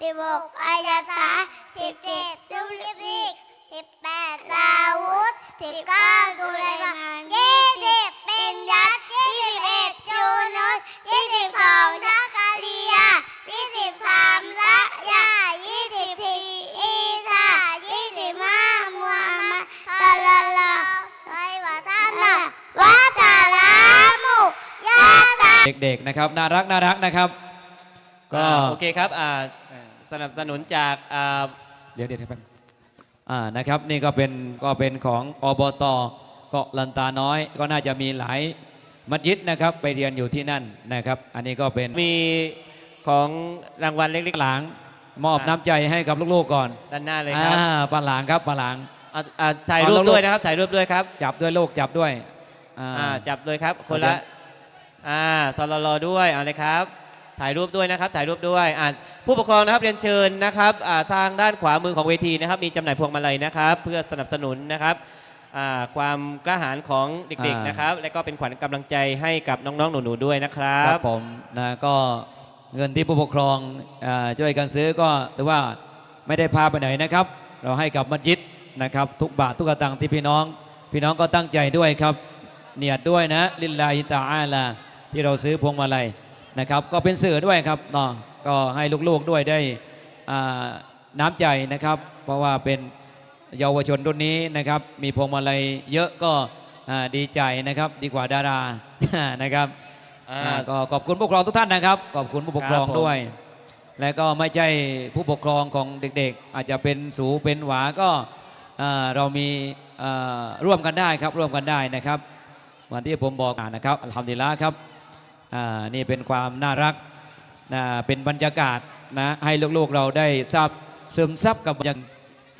สิบหกอายาสาสิบเจ็ดจุลิปิกสิบแปดดาวุธสิบเก้าตุลมันยี่สิบเป็นยัดยี่สิบเอ็ดจูนุสยี่สิบสองทักกาลียยี่สิบสามละยายี่สิบสี่อีสายี่สิบห้ามัวมาตะละละไรวะท่านน่ะวะตาลามุยาตาเด็กๆนะครับน่ารักน่ารักนะครับ ก็ อ่าโอเคครับอ่า สนับสนุนจากอ่าเดี๋ยวเดี๋ยวให้แป๊บอ่านะครับนี่ก็เป็นก็เป็นของอบตเกาะลันตาน้อย ก็น่าจะมีหลายมัสยิดนะครับไปเรียนอยู่ที่นั่นนะครับ อันนี้ก็เป็นมีของรางวัลเล็กหลางมอบน้ำใจให้กับลูกๆก่อนๆด้านหน้าเลยครับอ่าปลาหลางครับปลาหลางอ่าอ่าถ่ายรูปเอาแล้วด้วยนะครับ ถ่ายรูปด้วยครับจับด้วยลูกจับด้วยอ่าอ่าจับเลยครับ คนโอละเคอ่าสลลด้วยเอาเลยครับ ถ่ายรูปด้วยนะครับ ถ่ายรูปด้วยอ่าผู้ปกครองนะครับเรียนเชิญนะครับอ่าทางด้านขวามือของเวทีนะครับ มีจำหน่ายพวงมาลัยนะครับ เพื่อสนับสนุนนะครับอ่าความกล้าหาญของเด็กๆนะครับ และก็เป็นขวัญกำลังใจให้กับน้องๆหนูๆด้วยนะครัครับบผมนะก็เงินที่ผู้ปกครองอ่าช่วยกันซื้อก็ถือว่าไม่ได้พาไปไหนนะครับ เราให้กับมัสยิดนะครับ ทุกบาททุกสตังค์ที่พี่น้อง พี่น้องก็ตั้งใจด้วยครับ เนียดด้วยนะลิลลาฮิตาอาลาที่เราซื้อพวงมาลัย นะครับ ก็เป็นสื่อด้วยครับเนาะก็ให้ลูกๆด้วยได้อ่าน้ำใจนะครับ เพราะว่าเป็นเยาวชนรุ่นนี้นะครับ มีพวงมาลัยเยอะก็อ่าดีใจนะครับ ดีกว่าดารานะครับอ่าอ่าก็ขอบคุณผู้ปกครองทุกท่านนะครับ ขอบคุณผู้ปกครองครับผมด้วย และก็ไม่ใช่ผู้ปกครองของเด็กๆ อาจจะเป็นสูเป็นหวาก็อ่าเรามีอ่าร่วมกันได้ครับร่วมกันได้นะครับวันที่ผมบอกอ่านะครับอัลฮัมดุลิลละครับอ่า นี่เป็นความน่ารักนะเป็นบรรยากาศนะให้ลูกๆเราได้ทราบซึมซับกับบรรยาก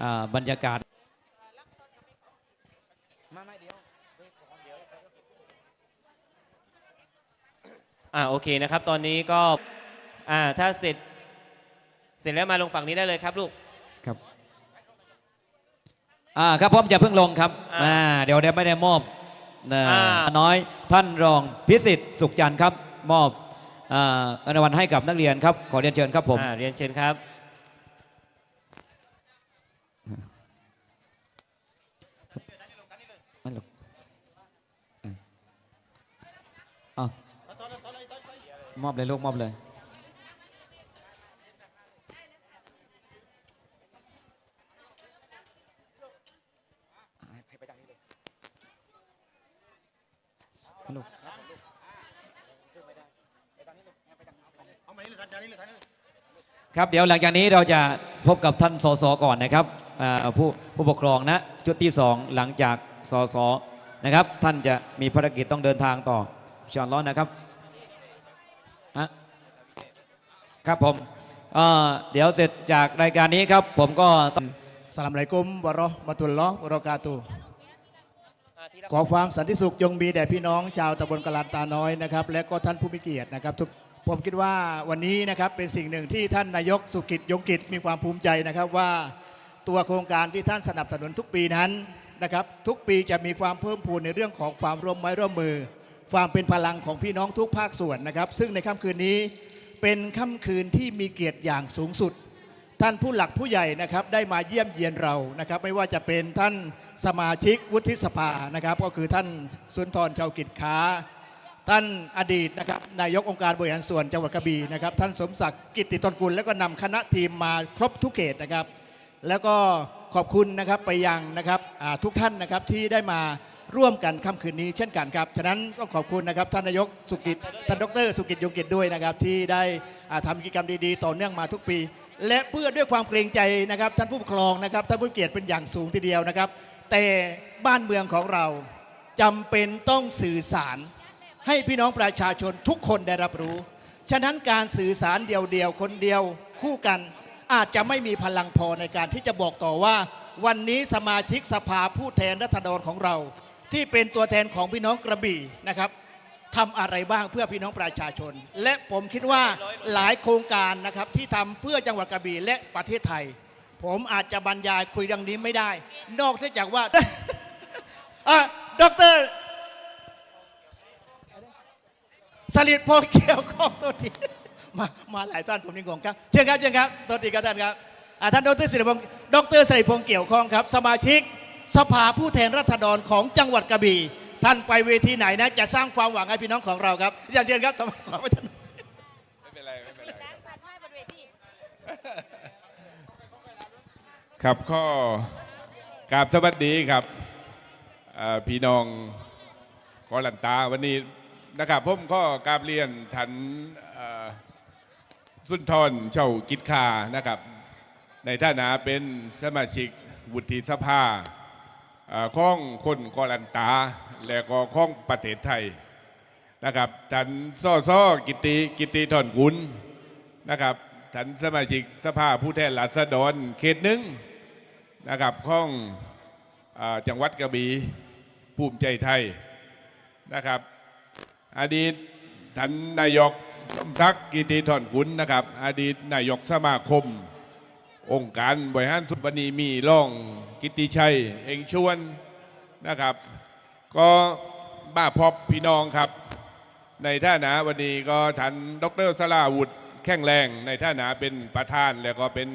อ่าบรรยากาศอ่าโอเคนะครับ ตอนนี้ก็อ่าถ้าเสร็จเสร็จแล้วมาลงฝั่งนี้ได้เลยครับลูกครับอ่าครับผมจะเพิ่งลงครับอ่าอ่าเดี๋ยวเดี๋ยวไม่ได้มอบนะอ่าน้อยท่านรองพิสิทธิ์สุขจันทร์ครับ มอบอ่ารางวัลให้กับนักเรียนครับ ขอเรียนเชิญครับผมอ่าเรียนเชิญครับไม่หรอกอะเอามอบเลยลูกมอบเลยลูก ครับเดี๋ยวหลังจากนี้เราจะพบกับท่านสสก่อนนะครับผู้ผู้ปกครองนะชุดที่สองหลังจากสสนะครับ ท่านจะมีภารกิจต้องเดินทางต่อชอนล้อฮ์นะครับอะครับผมเดี๋ยวเสร็จจากรายการนี้ครับ ผมก็สลามอะลัยกุมวะราะห์มะตุลลอวะราะกาตุฮ์ขอความสันติสุขจงมีแด่พี่น้องชาวตำบลกลานตาน้อยนะครับ และก็ท่านผู้มีเกียรตินะครับทุก ผมคิดว่าวันนี้นะครับเป็นสิ่งหนึ่งที่ท่านนายกสุกิจยงกิจมีความภูมิใจนะครับว่าตัวโครงการที่ท่านสนับสนุนทุกปีนั้นนะครับทุกปีจะมีความเพิ่มพูนในเรื่องของความร่วมไม้ร่วมมือ ความเป็นพลังของพี่น้องทุกภาคส่วนนะครับ ซึ่งในค่ำคืนนี้เป็นค่ำคืนที่มีเกียรติอย่างสูงสุด ท่านผู้หลักผู้ใหญ่นะครับได้มาเยี่ยมเยียนเรานะครับ ไม่ว่าจะเป็นท่านสมาชิกวุฒิสภานะครับ ก็คือท่านสุนทรเจ้ากิจค้า ท่านอดีตนะครับนายกองค์การบริหารส่วนจังหวัดกระบี่นะครับท่านสมศักดิ์กิตติตนกุลแล้วก็นำคณะทีมมาครบทุกเขตนะครับ แล้วก็ขอบคุณนะครับไปยังนะครับทุกท่านนะครับที่ได้มาร่วมกันค่ำคืนนี้เช่นกันครับ ฉะนั้นก็ขอบคุณนะครับท่านนายกสุกิจท่านดร สุกิจยงกิจด้วยนะครับที่ได้อ่าทำกิจกรรมดีๆ ต่อเนื่องมาทุกปี และเพื่อด้วยความเกรงใจนะครับท่านผู้ปกครองนะครับท่านผู้เกียรติเป็นอย่างสูงทีเดียวนะครับ แต่บ้านเมืองของเราจำเป็นต้องสื่อสาร ให้พี่น้องประชาชนทุกคนได้รับรู้ ฉะนั้นการสื่อสารเดียวๆ คนเดียวคู่กันอาจจะไม่มีพลังพอในการที่จะบอกต่อว่า วันนี้สมาชิกสภาผู้แทนรัษฎรของเรา ที่เป็นตัวแทนของพี่น้องกระบี่นะครับทำอะไรบ้างเพื่อพี่น้องประชาชน และผมคิดว่าหลายโครงการนะครับที่ทำเพื่อจังหวัดกระบี่และประเทศไทย ผมอาจจะบรรยายคุยดังนี้ไม่ได้ นอกเสียจากว่าอะดอกเตอร สลิดพอเกี่ยวข้องตัวทีมามาหลายท่านผมยังงงครับเชิญครับเชิญครับตัวตีกับท่านครับอ่าท่านดรสิริพงศ์ดรสิริพงศ์เกี่ยวข้องครับ สมาชิกสภาผู้แทนราษฎรของจังหวัดกระบี่ท่านไปเวทีไหนนะจะสร้างความหวังให้พี่น้องของเราครับอย่าเชิญครับทำไมขอไม่ทันไม่เป็นไรไม่เป็นไรครับข้อกราบสวัสดีครับเอ่อพี่น้องกอลันตาวันนี้ นะครับผมก็กราบเรียนทันสุนทรเช่ากิจคานะครับ ในฐานะเป็นสมาชิกวุฒิสภาเอ่องคนกอลันตา และก็ข้องประเทศไทยนะครับท่านซ่อซ่อกิติกิติถอนกุลนะครับท่านสมาชิกสภาผู้แทนราษฎรเขตหนึ่งนะครับข้องอจังหวัดกระบี่ภูมิใจไทยนะครับ อดีตท่านนายกสมศักดิ์กิติถอนกุลนะครับ อดีตนายกสมาคม องค์การบริหารสุวรรณีมีร่องกิติชัย เองชวนนะครับ ก็บ้าพบพี่น้องครับ ในท่านะวันนี้ก็ท่านดรสลาวุฒิแข็งแรงในท่านะเป็นประธานแล้วก็เป็น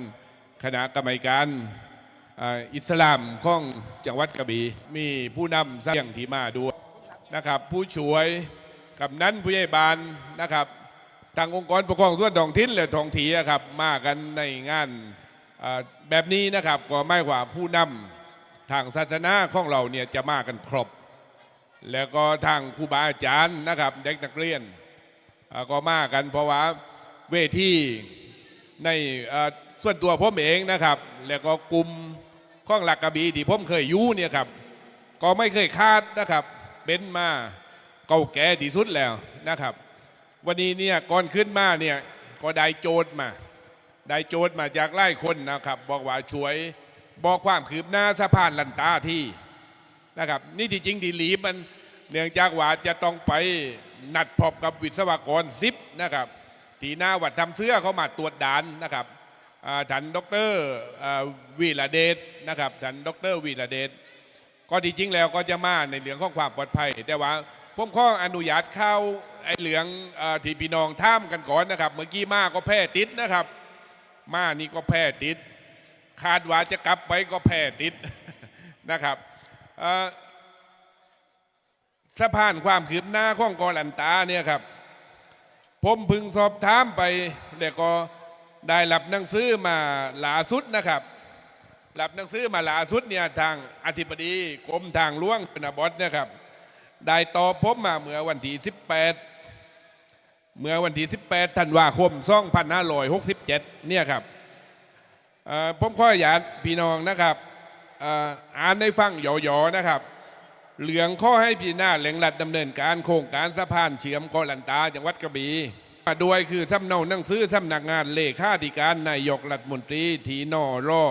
คณะกรรมการอิสลามของจังหวัดกระบี่มีผู้นำเสี่ยงที่มาด้วยนะครับ ผู้ช่วย กับนั้นผู้ใหญ่บ้านนะครับ ทางองค์กรปกครองส่วนท้องถิ่นและท้องที่อะครับมากันในงานแบบนี้นะครับก็ไม่ว่าผู้นำทางศาสนาของเราเนี่ยจะมากันครบ แล้วก็ทางครูบาอาจารย์นะครับเด็กนักเรียนก็มากันเพราะว่าเวทีในส่วนตัวผมเองนะครับ แล้วก็กลุ่มข้องหลักกระบี่ที่ผมเคยอยู่เนี่ยครับก็ไม่เคยคาดนะครับเป็นมา เก่าแก่ที่สุดแล้วนะครับ วันนี้เนี่ยก่อนขึ้นมาเนี่ยก็ได้โจทย์มา ได้โจทย์มาจากไล่คนนะครับ บอกว่าช่วยบอกความคืบหน้าสะพานลันตาที่นะครับ นี่ที่จริงดีหลีมันเนื่องจากว่าจะต้องไปนัดพบกับวิศวกรซิปนะครับทีหน้าวัดทำเสื้อเขามาตรวจด่านนะครับท่านดอกเตอรอ่าวีระเดชนะครับท่านดอกเตอรวีระเดชก็ที่จริงแล้วก็จะมาในเรื่องของความปลอดภัย แต่ว่า ผมข้ออนุญาตเข้าไอ้เหลืองอที่พี่น้องท่ามกันก่อนนะครับ เมื่อกี้มาก็แพ้ติดนะครับ มานี่ก็แพ้ติด คาดว่าจะกลับไปก็แพ้ติดนะครับสะพานความคืบหน้าของกอลันตาเนี่ยครับ ผมพึงสอบถามไปแล้วก็ได้รับหนังสือมาหลาสุดนะครับรับหนังสือมาหลาสุดเนี่ยทางอธิบดีกรมทางหล่วงชนบทนะครับ ได้ตอบผมมาเมื่อวันที่ 18 เมื่อวันที่ 18ธันวาคม2567 เนี่ยครับผมขออนุญาตพี่น้องนะครับอ่ออ่านในฟังหยอๆนะครับ เหลืองข้อให้พี่หน้าแหลงหลัดดำเนินการโครงการสะพานเฉียมกอลันตาจังหวัดกระบี่มาด้วยคือสำเนาหนังสือสำนักงานเลขาธิการนายกรัฐมนตรีทีนอรอ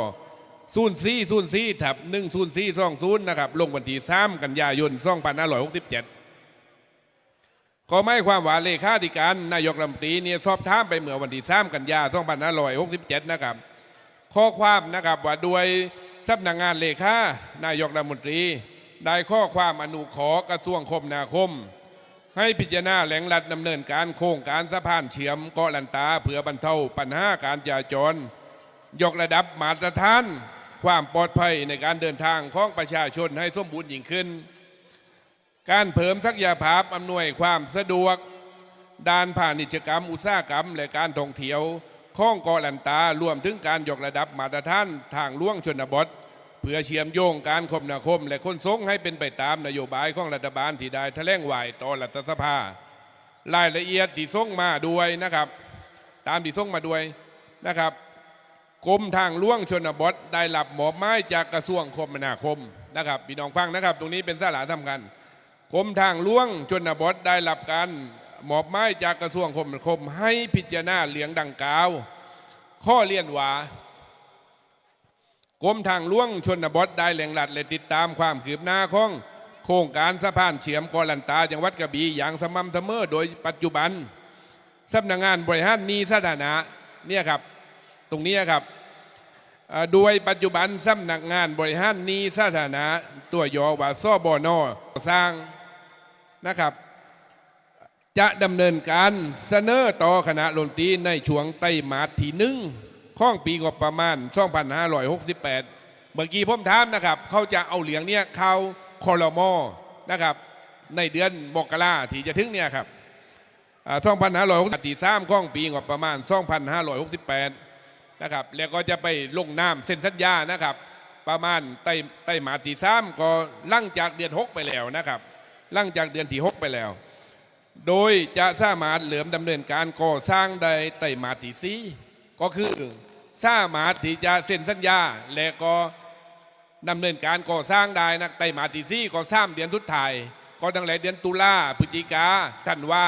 ศูนย์สี่ศูนย์สี่ถับหนึ่งศูนย์สี่สองศูนย์นะครับลงวันที่สามกันยายนสองพันห้าร้อยหกสิบเจ็ดก็ไม่ความว่าเลขาธิการนายกรัฐมนตรีเนี่ยสอบถามไปเมื่อวันที่สามกันยา2567นหน้าลอยหกสิบเจ็ดนะครับข้อความนะครับว่าด้วยสำนักงานเลขานายกรัฐมนตรี ได้ข้อความอนุขอกระทรวงคมนาคม ให้พิจารณาแหล่งรัฐดำเนินการโครงการสะพานเฉียมเกาะลันตาเพื่อบรรเทาปัญหาการจราจร ยกระดับมาตรฐาน ความปลอดภัยในการเดินทางของประชาชนให้สมบูรณ์ยิ่งขึ้น การเพิ่มศักยภาพอำนวยความสะดวก ด้านพาณิชยกรรม อุตสาหกรรม และการท่องเที่ยวข้องกาะลันตารวมถึงการยกระดับมาตรฐานทางล่วงชนบท เพื่อเชื่อมโยงการคมนาคม และคนส่งให้เป็นไปตามนโยบายของรัฐบาลที่ได้แถลงไหวต่อรัฐสภา รายละเอียดที่ส่งมาด้วยนะครับ ตามที่ส่งมาด้วยนะครับ กรมทางล่วงชนบทได้รับหมอบไม้จากกระทรวงคมนาคมนะครับพี่น้องฟังนะครับ ตรงนี้เป็นสาระทำกันกรมทางหล่วงชนบทได้รับการมอบหมายจากกระทรวงคมนาคม ให้พิจารณาเหลียงดังกล่าว ข้อเลียนว่ากรมทางหล่วงชนบทได้แหล่งหลัดและติดตามความคืบหน้าของโครงการสะพานเฉียมกอลันตาจังหวัดกระบี่อย่างสม่ำเสมอโดยปัจจุบันสำนักงานบริหารนีสาธารณะเนี่ยครับ ตรงนี้ครับโดยปัจจุบันสำนักงานบริหารนี้สาธารณะตัวย่อว่าซอบอนอสร้างนะครับ จะดำเนินการเสนอต่อคณะดนตรีในช่วงไต้มาที่หนึ่งข้องปีงบประมาณ 2568 เมื่อกี้ผมถามนะครับ เขาจะเอาเหลียงเนี่ยเข้าคอรมอนะครับ ในเดือนมกราที่จะถึงเนี่ยครับอ่า2563ที่3ข้องปีงบประมาณ 2568 นะครับ แล้วก็จะไปลงนามเซ็นสัญญานะครับ ประมาณไต้ไต้มาสที่3ก็ลั่งจากเดือน6ไปแล้วนะครับลั่งจากเดือนที่6ไปแล้ว โดยจะสามารถเหลือมดำเนินการก่อสร้างได้ไต่มาติซีก็คือสามารถที่จะเซ็นสัญญา และก็ดำเนินการก่อสร้างได้นะไต่มาติซีก็สร้างเดือนทุดท้ายก็ตั้งแต่เดือนตุลาพฤศจิกาธันวา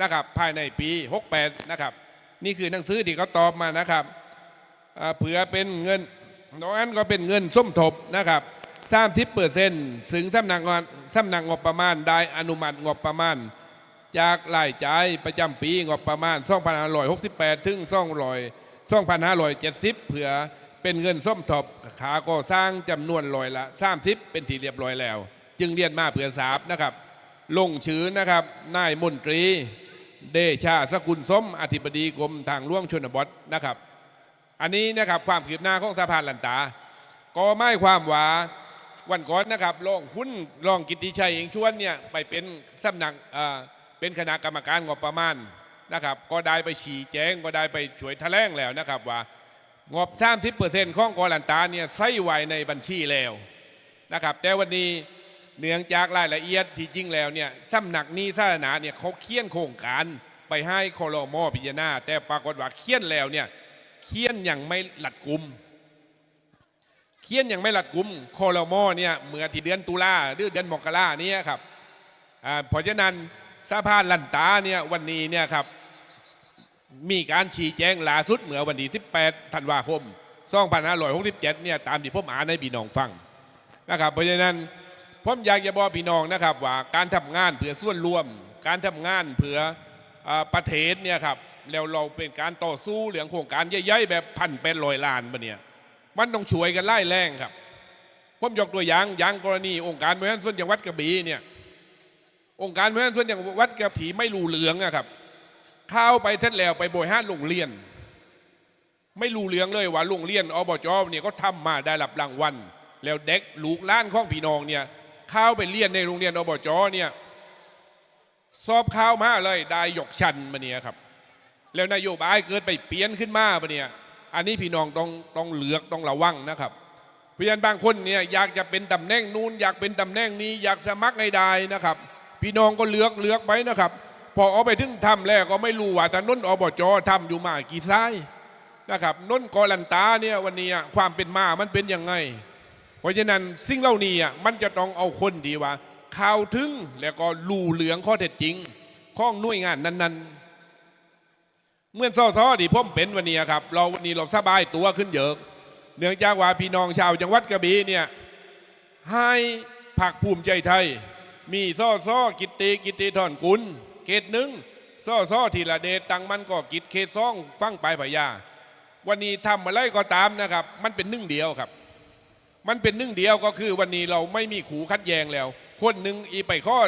นะครับ ภายในปี 68 นะครับ นี่คือหนังสือที่เขาตอบมานะครับ เผื่อเป็นเงินน้องอันก็เป็นเงินส้มทบนะครับสามทิปเปอร์เซ็นต์ถึงสำนักงานสำนักงบประมาณได้อนุมัติงบประมาณ จากรายจ่ายประจำปีงบประมาณ 2568 ถึง 200 2570เพื่อเป็นเงินส้มทบขาก่อสร้างจำนวนลอยละ30เป็นที่เรียบร้อยแล้ว จึงเรียนมาเพื่อทราบนะครับ ลงชื่อนะครับนายมนตรี เดชาสกุลสมอธิบดีกรมทางหล่วงชนบทนะครับ อันนี้นะครับความคืบหน้าของสะพานลันตา ก็ไม่ความว่าวันก่อนนะครับรองหุ้นรองกิตติชัยเองชวนเนี่ยไปเป็นสำนักเอ่อเป็นคณะกรรมการงบประมาณนะครับ ก็ได้ไปชี้แจงก็ได้ไปช่วยแถลงแล้วนะครับว่างบ30%ของกอลันตาเนี่ยใส่ไว้ในบัญชีแล้วนะครับ แต่วันนี้เนื่องจากรายละเอียดที่จริงแล้วเนี่ยสำนักนี้สาธารณะเนี่ยเขาเคี่ยนโครงการไปให้คอรมอพิจารณาแต่ปรากฏว่าเคี่ยนแล้วเนี่ย เคี่ยนยังไม่หลัดกลุ่มเขียนยังไม่หลัดกลุ่มคอรมอเนี่ยเมื่อที่เดือนตุลาหรือเดือนมกราเนี่ยครับอ่าเพราะฉะนั้นสภาลันตาเนี่ยวันนี้เนี่ยครับมีการชี้แจงล่าสุดเมื่อวันที่18ธันวาคม2567เนี่ยตามที่ผมอ่านให้พี่น้องฟังนะครับเพราะฉะนั้นผมอยากจะบอกพี่น้องนะครับว่าการทำงานเพื่อส่วนรวม การทำงานเพื่ออประเทศเนี่ยครับ แล้วเราเป็นการต่อสู้เรื่องโครงการใหญ่ๆแบบพันเป็นร้อยล้านปะเนี่ยมันต้องช่วยกันไล่แรงครับผมยกตัวอย่างอย่างกรณี องค์การบริหารส่วนจังหวัดกระบี่เนี่ยองค์การบริหารส่วนจังหวัดกระบี่ไม่รู้เหลืองอะครับเข้าไปเสร็จแล้วไปบริหารโรงเรียน ไม่รู้เหลืองเลยว่าโรงเรียนอบจเนี่ยก็ทำมาได้รับรางวัลแล้วเด็กลูกล้านของพี่น้องเนี่ยเข้าไปเรียนในโรงเรียนอบจเนี่ยสอบข้าวมาเลยได้ยกชันมาเนี่ยครับ แล้วนโยบายเกิดไปเปลี่ยนขึ้นมาปะเนี่ยอันนี้พี่น้องต้องต้องเหลือกต้องระวังนะครับเพราะฉะนั้นบางคนเนี่ยอยากจะเป็นตำแหน่งนู้นอยากเป็นตำแหน่งนี้อยากสมัครให้ได้นะครับ พี่น้องก็เลือกเลือกไปนะครับ พอเอาไปถึงทำแล้วก็ไม่รู้ว่าถนนอบจทำอยู่มากี่ซ้ายนะครับนนกอลันตาเนี่ยวันนี้ความเป็นมามันเป็นยังไง เพราะฉะนั้นสิ่งเหล่านี้มันจะต้องเอาคนดีว่า ข่าวถึงแล้วก็รู้เหลืองข้อเท็จจริงข้องหน่วยงานนั้น ๆ เมื่อซ้อๆที่ผมเป็นวันนี้ครับ เราวันนี้เราสบายตัวขึ้นเยอะ เนื่องจากว่าพี่น้องชาวจังหวัดกระบี่เนี่ยให้ผักภูมิใจไทย มีซ้อซ้อกิตติกิตติทอนกุลเกตหนึ่งซ้อซ้อทีละเดชตังมันก็กิจเขตซ่องฟังไปพยา วันนี้ทำอะไรก็ตามนะครับ มันเป็นหนึ่งเดียวครับ มันเป็นหนึ่งเดียวก็คือวันนี้เราไม่มีขู่คัดแยงแล้ว คนหนึ่งอีไปข้อ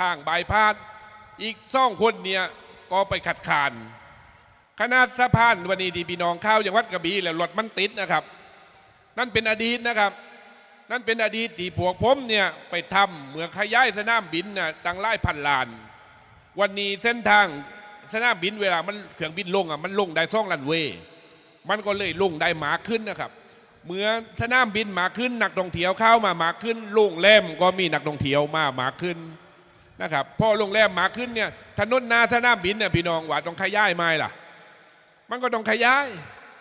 ทางบายพาดอีกสองคนเนี่ยก็ไปขัดขาน ขนาดสะพานวันนี้ดีพี่น้องข้าวอย่างวัดกระบี่แล้วรถมันติดนะครับ นั่นเป็นอดีตนะครับ นั่นเป็นอดีตที่พวกผมเนี่ยไปทำเมื่อขยายสนามบินน่ะตั้งไล่พันล้าน วันนี้เส้นทางสนามบินเวลามันเครื่องบินลงอะมันลงได้ซ่องลันเวมันก็เลยลงได้หมาขึ้นนะครับเมื่อสนามบินหมาขึ้นนักท่องเที่ยวเข้ามาหมาขึ้นโรงแรมก็มีนักท่องเที่ยวมาหมาขึ้นนะครับพอโรงแรมหมาขึ้นเนี่ยถนนหนาสนามบินเนี่ยพี่น้องว่าต้องขยายไหมล่ะ มันก็ต้องขยาย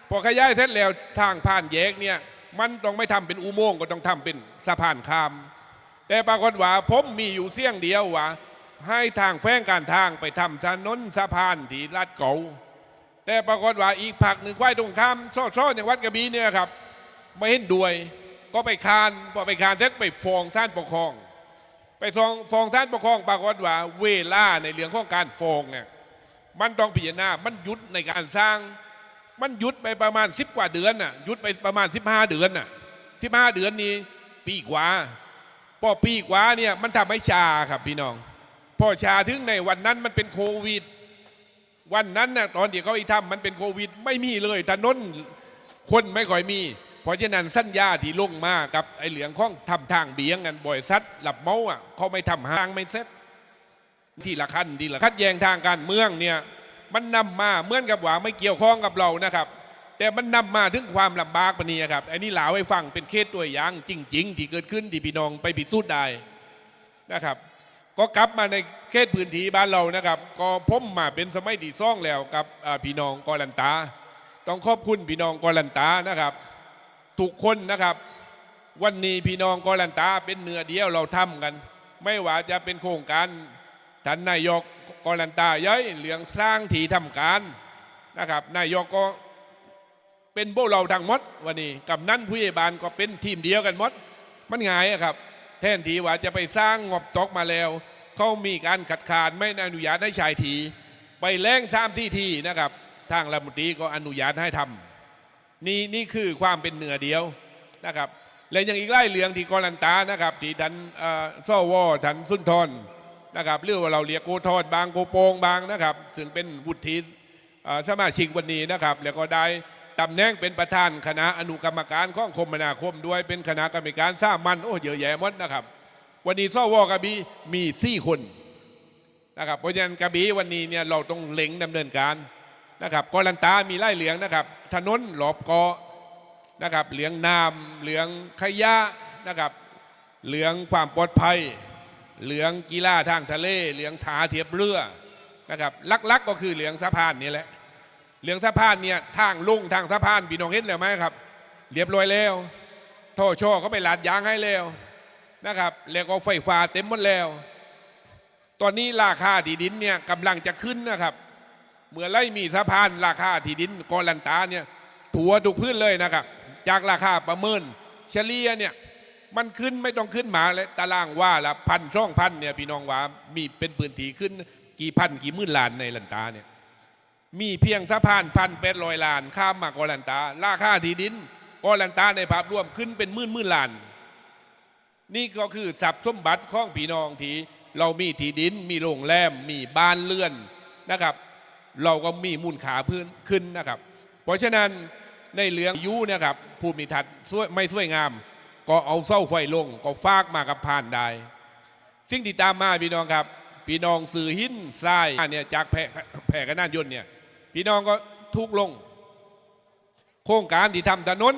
พอขยายเสร็จแล้วทางผ่านแยกเนี่ยมันต้องไม่ทำเป็นอุโมงค์ก็ต้องทำเป็นสะพานข้าม แต่ปรากฏว่าผมมีอยู่เสี้ยงเดียวว่าให้ทางแฟ้งการทางไปทำถนนสะพานที่ลาดเก๋าแต่ปรากฏว่าอีกผักหนึ่งควายตรงข้ามซ่อๆอย่างวัดกระบี่เนี่ยครับ ไม่เห็นด้วย ก็ไปคานพอไปคานเสร็จไปฟ้องศาลปกครอง ไปฟ้องฟ้องศาลปกครอง ปรากฏว่าเวลาในเรื่องของการฟ้องเนี่ย มันต้องพิจารณา มันหยุดในการสร้าง มันหยุดไปประมาณสิบกว่าเดือนน่ะหยุดไปประมาณสิบห้าเดือนน่ะสิบห้าเดือนนี้ปีกว่าพอปีกว่าเนี่ยมันทำให้ชาครับพี่น้อง พอชาถึงในวันนั้นมันเป็นโควิด วันนั้นน่ะตอนที่เขาอีทำมันเป็นโควิด ไม่มีเลยถนนคนไม่ค่อยมี เพราะฉะนั้นสัญญาที่ลงมากับไอ้เหลืองข้องทำทางเบียงกันบ่อยซัดหลับเมาอะเขาไม่ทำห้างไม่เซ็ต ทีละขั้นทีละคัดแยงทางการเมืองเนี่ยมันนำมาเหมือนกับว่าไม่เกี่ยวข้องกับเรานะครับ แต่มันนำมาถึงความลำบากปานนี้ครับอันนี้หลาให้ฟังเป็นเคสตัวอย่างจริง ๆ ที่เกิดขึ้นที่พี่น้องไปพิสูจน์ได้นะครับ ก็กลับมาในเขตพื้นที่บ้านเรานะครับ ก็พ้มมาเป็นสมัยที่ซ่องแล้วกับพี่น้องกอลันตา ต้องขอบคุณพี่น้องกอลันตานะครับทุกคนนะครับ วันนี้พี่น้องกอลันตาเป็นเนื้อเดียวเราทำกัน ไม่ว่าจะเป็นโครงการ ท่านนายกกอลันตาย้ายเหลืองสร้างที่ทำการนะครับนายกก็เป็นพวกเราทั้งมดวันนี้กับนั้นผู้ใหญ่บ้านก็เป็นทีมเดียวกันมด มันง่ายอะครับ แทนทีว่าจะไปสร้างงบตกมาแล้วเขามีการขัดขานไม่อนุญาตให้ชายที ไปแล้งสามที่ทีนะครับ ทางรัฐมนตรีก็อนุญาตให้ทำนี่นี่คือความเป็นเหนือเดียวนะครับและยังอีกไล่เหลืองที่กอลันตานะครับที่ทันเอ่อซ่อวอทันสุนทร นะครับเรื่องว่าเราเรียกโกทอดบางโกโปงบางนะครับซึ่งเป็นวุฒิสมาชิกวันนี้นะครับ แล้วก็ได้ตำแหน่งเป็นประธานคณะอนุกรรมการข้องคมนาคมด้วยเป็นคณะกรรมการสร้างมันโอ้เยอะแยะหมดนะครับ วันนี้ซ่อวอกระบี่มีสี่คนนะครับเพราะฉะนั้นกระบี่วันนี้เนี่ยเราต้องเล็งดำเนินการนะครับกอลันตามีไล่เหลืองนะครับถนนหลอบเกาะนะครับเหลืองน้ำเหลืองขยะนะครับเหลืองความปลอดภัย เหลืองกีฬาทางทะเล เหลืองถาเทียบเรือนะครับลักๆก็คือเหลืองสะพานนี่แหละเหลืองสะพานเนี่ยทางลุ่งทางสะพานพี่น้องเห็นแล้วไหมครับ เรียบร้อยแล้วท่อช่อเขาไปลาดยางให้แล้วนะครับแล้วก็ไฟฟ้าเต็มหมดแล้ว ตอนนี้ราคาที่ดินเนี่ยกำลังจะขึ้นนะครับเมื่อไล่มีสะพานราคาที่ดินกอลันตาเนี่ยถัวทุกพื้นเลยนะครับ จากราคาประเมินเฉลี่ยเนี่ย มันขึ้นไม่ต้องขึ้นมาเลยตารางว่าละพันช่องพันเนี่ยพี่น้องว่ามีเป็นพื้นที่ขึ้นกี่พันกี่หมื่นล้านในลันตาเนี่ยมีเพียงสะพานพันแปดร้อยล้านข้ามมากอลันตาราคาที่ดินกอลันตาในภาพรวมขึ้นเป็นหมื่นหมื่นล้าน นี่ก็คือทรัพย์สมบัติของพี่น้องที่เรามีที่ดิน มีโรงแรมมีบ้านเรือนนะครับ เราก็มีมูลค่าพื้นขึ้นนะครับ เพราะฉะนั้นในเรื่องยูนะครับภูมิทัศน์ไม่สวยงาม ก็เอาเสาไฟลง ก็ฟากมากับผ่านได้สิ่งที่ตามมาพี่น้องครับพี่น้องสื่อหินทรายเนี่ยจากแผ่แผ่กันนานยนต์เนี่ยพี่น้องก็ทุกลง โครงการที่ทำถนน